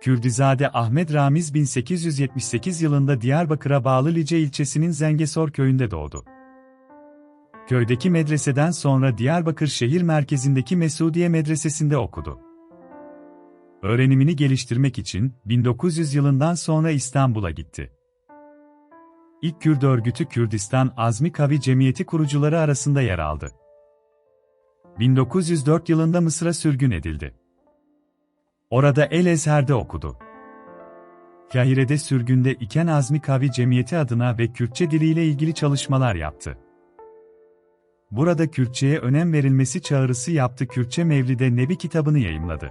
Kürdizade Ahmet Ramiz 1878 yılında Diyarbakır'a bağlı Lice ilçesinin Zengesor köyünde doğdu. Köydeki medreseden sonra Diyarbakır şehir merkezindeki Mesudiye Medresesi'nde okudu. Öğrenimini geliştirmek için 1900 yılından sonra İstanbul'a gitti. İlk Kürt örgütü Kürdistan Azmi Kavi Cemiyeti kurucuları arasında yer aldı. 1904 yılında Mısır'a sürgün edildi. Orada El Ezher'de okudu. Kahire'de sürgünde iken Azmi Kavi Cemiyeti adına ve Kürtçe diliyle ilgili çalışmalar yaptı. Burada Kürtçe'ye önem verilmesi çağrısı yaptı Kürtçe Mevlide Nebi kitabını yayımladı.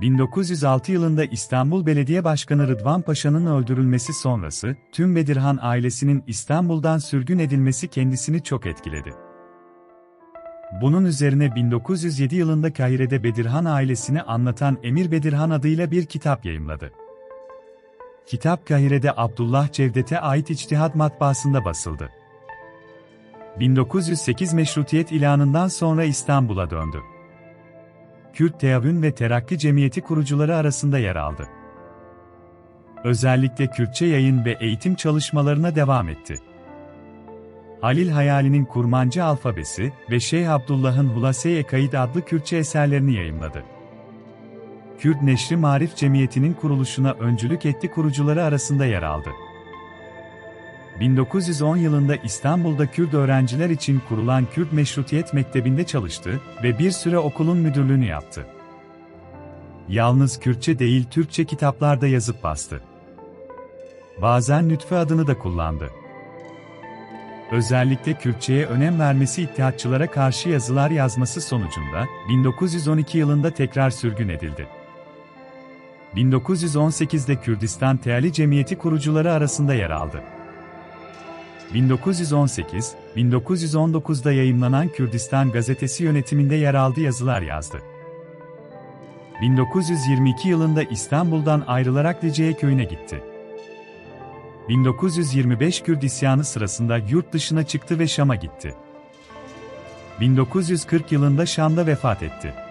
1906 yılında İstanbul Belediye Başkanı Rıdvan Paşa'nın öldürülmesi sonrası, tüm Bedirhan ailesinin İstanbul'dan sürgün edilmesi kendisini çok etkiledi. Bunun üzerine 1907 yılında Kahire'de Bedirhan ailesini anlatan Emir Bedirhan adıyla bir kitap yayımladı. Kitap Kahire'de Abdullah Cevdet'e ait İçtihat matbaasında basıldı. 1908 Meşrutiyet ilanından sonra İstanbul'a döndü. Kürt Teavün ve Terakki Cemiyeti kurucuları arasında yer aldı. Özellikle Kürtçe yayın ve eğitim çalışmalarına devam etti. Halil Hayali'nin Kurmancı Alfabesi ve Şeyh Abdullah'ın Hulase-i Ekaid adlı Kürtçe eserlerini yayımladı. Kürt Neşri Marif Cemiyeti'nin kuruluşuna öncülük etti kurucuları arasında yer aldı. 1910 yılında İstanbul'da Kürt öğrenciler için kurulan Kürt Meşrutiyet Mektebi'nde çalıştı ve bir süre okulun müdürlüğünü yaptı. Yalnız Kürtçe değil Türkçe kitaplarda yazıp bastı. Bazen Lütfü adını da kullandı. Özellikle Kürtçe'ye önem vermesi iddiatçılara karşı yazılar yazması sonucunda 1912 yılında tekrar sürgün edildi. 1918'de Kürdistan Teali Cemiyeti kurucuları arasında yer aldı. 1918-1919'da yayımlanan Kürdistan gazetesi yönetiminde yer aldı yazılar yazdı. 1922 yılında İstanbul'dan ayrılarak Lice'ye köyüne gitti. 1925 Kürt isyanı sırasında yurt dışına çıktı ve Şam'a gitti. 1940 yılında Şam'da vefat etti.